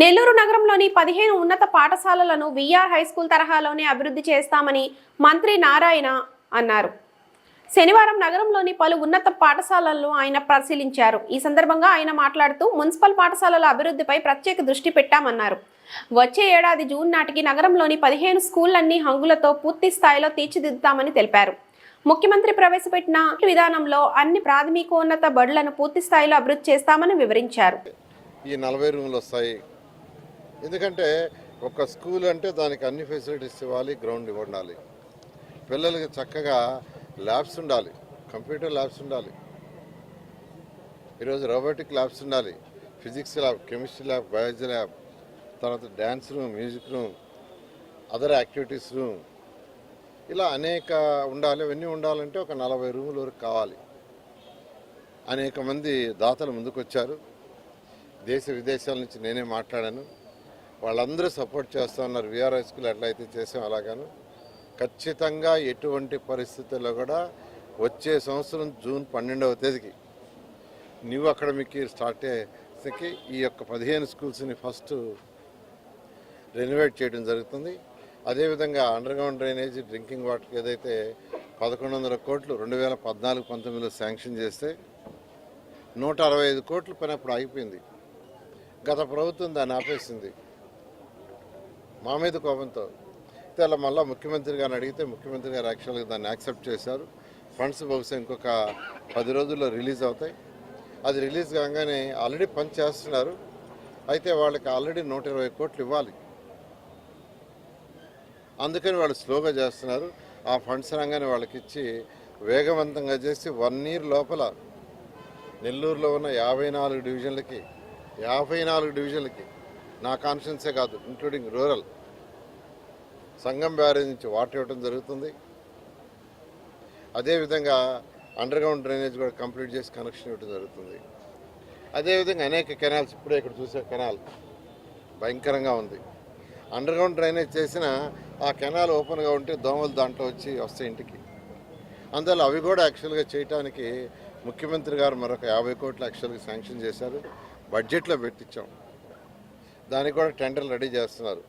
నెల్లూరు నగరంలోని పదిహేను ఉన్నత పాఠశాలలను విఆర్ హైస్కూల్ తరహాలోనే అభివృద్ధి చేస్తామని మంత్రి నారాయణ అన్నారు. శనివారం నగరంలోని పలు ఉన్నత పాఠశాలలను ఆయన పరిశీలించారు. ఈ సందర్భంగా ఆయన మాట్లాడుతూ మున్సిపల్ పాఠశాలల అభివృద్ధిపై ప్రత్యేక దృష్టి పెట్టామన్నారు. వచ్చే ఏడాది జూన్ నాటికి నగరంలోని పదిహేను స్కూళ్ళన్నీ హంగులతో పూర్తి స్థాయిలో తీర్చిదిద్దుతామని తెలిపారు. ముఖ్యమంత్రి ప్రవేశపెట్టిన విధానంలో అన్ని ప్రాథమికోన్నత బడులను పూర్తి స్థాయిలో అభివృద్ధి చేస్తామని వివరించారు. ఈ నలభై రూములు వస్తాయి. ఎందుకంటే ఒక స్కూల్ అంటే దానికి అన్ని ఫెసిలిటీస్ ఇవ్వాలి గ్రౌండ్ ఇవ్వండాలి. పిల్లలకి చక్కగా ల్యాబ్స్ ఉండాలి కంప్యూటర్ ల్యాబ్స్ ఉండాలి. ఈరోజు రోబోటిక్ ల్యాబ్స్ ఉండాలి physics lab chemistry lab biology lab తర్వాత dance room music room other activities room. ఇలా అనేక ఉండాలి అవన్నీ ఉండాలంటే ఒక నలభై రూముల వరకు కావాలి. అనేక మంది దాతలు ముందుకొచ్చారు. దేశ విదేశాల నుంచి నేనే మాట్లాడాను. వాళ్ళందరూ సపోర్ట్ చేస్తూ ఉన్నారు. విఆర్ హై స్కూల్ ఎట్లయితే చేసాం అలాగాను. ఖచ్చితంగా ఎటువంటి పరిస్థితుల్లో కూడా వచ్చే సంవత్సరం జూన్ పన్నెండవ తేదీకి న్యూ అకాడమిక్ ఇయర్ స్టార్ట్ అయ్యేసరికి ఈ యొక్క పదిహేను స్కూల్స్ని ఫస్ట్ రెనోవేట్ చేయడం జరుగుతుంది. అదేవిధంగా అండర్గ్రౌండ్ డ్రైనేజీ డ్రైనేజ్ డ్రింకింగ్ వాటర్కి ఏదైతే పదకొండు వందల కోట్లు రెండు వేల పద్నాలుగు పంతొమ్మిదిలో శాంక్షన్ చేస్తే నూట అరవై ఐదు కోట్ల పని అప్పుడు ఆగిపోయింది. గత ప్రభుత్వం దాన్ని ఆపేసింది. మా మీద కోపంతో అయితే మళ్ళీ ముఖ్యమంత్రి గారిని అడిగితే ముఖ్యమంత్రి గారు యాక్చువల్గా దాన్ని యాక్సెప్ట్ చేశారు. ఫండ్స్ బహుశా ఇంకొక పది రోజుల్లో రిలీజ్ అవుతాయి. అది రిలీజ్ కాగానే ఆల్రెడీ పని చేస్తున్నారు. అయితే వాళ్ళకి ఆల్రెడీ నూట ఇరవై కోట్లు ఇవ్వాలి. అందుకని వాళ్ళు స్లోగా చేస్తున్నారు. ఆ ఫండ్స్ రాగానే వాళ్ళకి ఇచ్చి వేగవంతంగా చేసి వన్ ఇయర్ లోపల నెల్లూరులో ఉన్న యాభై నాలుగు డివిజన్లకి యాభై నాలుగు డివిజన్లకి నా కాన్ఫిడెన్సే కాదు ఇంక్లూడింగ్ రూరల్ సంగం బ్యారేజ్ నుంచి వాటర్ ఇవ్వడం జరుగుతుంది. అదేవిధంగా అండర్ గ్రౌండ్ డ్రైనేజ్ కూడా కంప్లీట్ చేసి కనెక్షన్ ఇవ్వడం జరుగుతుంది. అదేవిధంగా అనేక కెనాల్స్ ఇప్పుడే ఇక్కడ చూసే కెనాల్ భయంకరంగా ఉంది. అండర్ గ్రౌండ్ డ్రైనేజ్ చేసిన ఆ కెనాల్ ఓపెన్గా ఉంటే దోమలు దాంట్లో వచ్చి వస్తాయి ఇంటికి. అందువల్ల అవి కూడా యాక్చువల్గా చేయడానికి ముఖ్యమంత్రి గారు మరొక యాభై కోట్లు యాక్చువల్గా శాంక్షన్ చేశారు. బడ్జెట్లో పెట్టించాం. దానికి కూడా టెండర్లు రెడీ చేస్తున్నారు.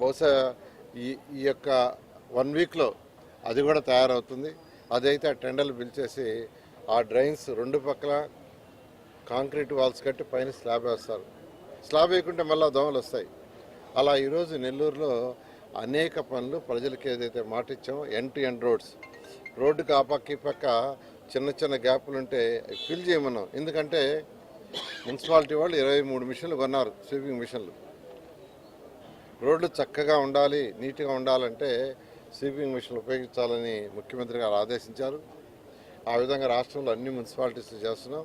బహుశా ఈ ఈ యొక్క వన్ వీక్లో అది కూడా తయారవుతుంది. అదైతే ఆ టెండర్లు పిలిచేసి ఆ డ్రైన్స్ రెండు పక్కల కాంక్రీట్ వాల్స్ కట్టి పైన స్లాబ్ వేస్తారు. స్లాబ్ వేయకుంటే మళ్ళీ దోమలు వస్తాయి. అలా ఈరోజు నెల్లూరులో అనేక పనులు ప్రజలకు ఏదైతే మాట ఇచ్చామో ఎన్ టు ఎన్ రోడ్స్. రోడ్డుకి ఆ పక్క ఈ పక్క చిన్న చిన్న గ్యాపులు ఉంటే ఫిల్ చేయమన్నాం. ఎందుకంటే మున్సిపాలిటీ వాళ్ళు ఇరవై మూడు మిషన్లు కొన్నారు స్వీపింగ్ మిషన్లు. రోడ్లు చక్కగా ఉండాలి నీట్గా ఉండాలంటే స్వీపింగ్ మిషన్లు ఉపయోగించాలని ముఖ్యమంత్రి గారు ఆదేశించారు. ఆ విధంగా రాష్ట్రంలో అన్ని మున్సిపాలిటీస్ చేస్తున్నాం.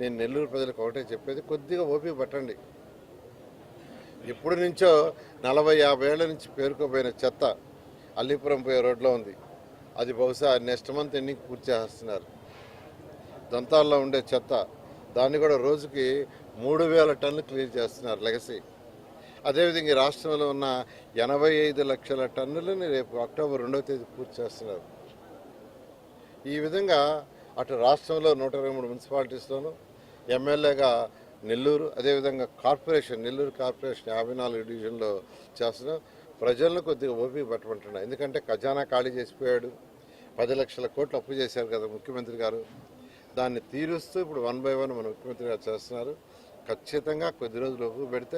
నేను నెల్లూరు ప్రజలకు ఒకటే చెప్పేది కొద్దిగా ఓపిక పట్టండి. ఎప్పటి నుంచో నలభై యాభై ఏళ్ళ నుంచి పేరుకోపోయిన చెత్త అల్లీపురం పోయే రోడ్లో ఉంది. అది బహుశా నెక్స్ట్ మంత్ ఎన్నిక పూర్తి చేస్తున్నారు. దంతాల్లో ఉండే చెత్త దాన్ని కూడా రోజుకి మూడు వేల టన్నులు క్లియర్ చేస్తున్నారు లెగసీ. అదేవిధంగా ఈ రాష్ట్రంలో ఉన్న ఎనభై ఐదు లక్షల టన్నులని రేపు అక్టోబర్ రెండవ తేదీ పూర్తి చేస్తున్నారు. ఈ విధంగా అటు రాష్ట్రంలో నూట ఇరవై మూడు మున్సిపాలిటీస్లోను ఎమ్మెల్యేగా నెల్లూరు అదేవిధంగా కార్పొరేషన్ నెల్లూరు కార్పొరేషన్ యాభై నాలుగు డివిజన్లో చేస్తున్నాం ప్రజలను కొద్దిగా ఓపిక పట్టమంటున్నాం. ఎందుకంటే ఖజానా ఖాళీ చేసిపోయాడు. పది లక్షల కోట్లు అప్పు చేశారు కదా ముఖ్యమంత్రి గారు. దాన్ని తీరుస్తూ ఇప్పుడు వన్ బై వన్ మన ముఖ్యమంత్రి గారు చేస్తున్నారు. ఖచ్చితంగా కొద్ది రోజులు పెడితే